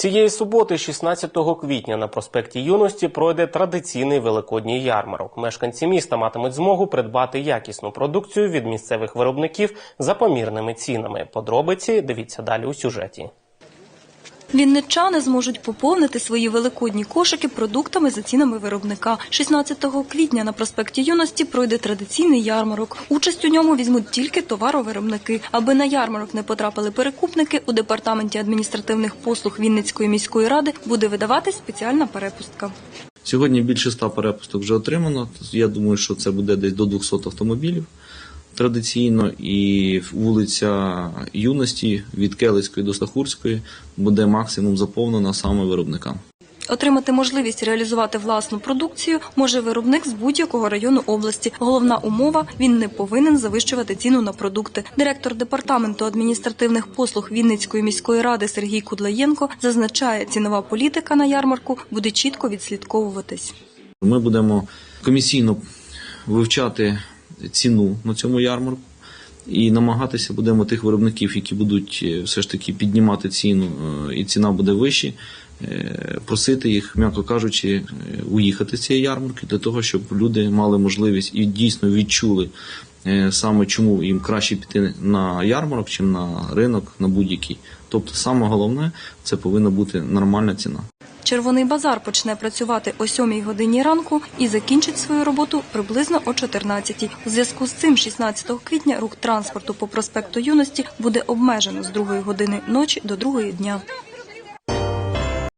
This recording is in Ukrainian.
Цієї суботи, 16 квітня, на проспекті Юності пройде традиційний великодній ярмарок. Мешканці міста матимуть змогу придбати якісну продукцію від місцевих виробників за помірними цінами. Подробиці дивіться далі у сюжеті. Вінничани зможуть поповнити свої великодні кошики продуктами за цінами виробника. 16 квітня на проспекті Юності пройде традиційний ярмарок. Участь у ньому візьмуть тільки товаровиробники. Аби на ярмарок не потрапили перекупники, у департаменті адміністративних послуг Вінницької міської ради буде видаватись спеціальна перепустка. Сьогодні більше ста перепусток вже отримано. Я думаю, що це буде десь до 200 автомобілів традиційно, і вулиця Юності від Келицької до Стахурської буде максимум заповнена саме виробниками. Отримати можливість реалізувати власну продукцію може виробник з будь-якого району області. Головна умова він не повинен завищувати ціну на продукти. Директор департаменту адміністративних послуг Вінницької міської ради Сергій Кудлаєнко зазначає, цінова політика на ярмарку буде чітко відслідковуватись. Ми будемо комісійно вивчати ціну на цьому ярмарку і намагатися будемо тих виробників, які будуть е, все ж таки піднімати ціну, е, і ціна буде вища, е, просити їх, м'яко кажучи, уїхати з цієї ярмарки для того, щоб люди мали можливість і дійсно відчули саме чому їм краще піти на ярмарок, чим на ринок, на будь-який. Тобто, саме головне це повинна бути нормальна ціна. Червоний базар почне працювати о 7 годині ранку і закінчить свою роботу приблизно о 14. У зв'язку з цим 16 квітня рух транспорту по проспекту Юності буде обмежено з 2 години ночі до 2 дня.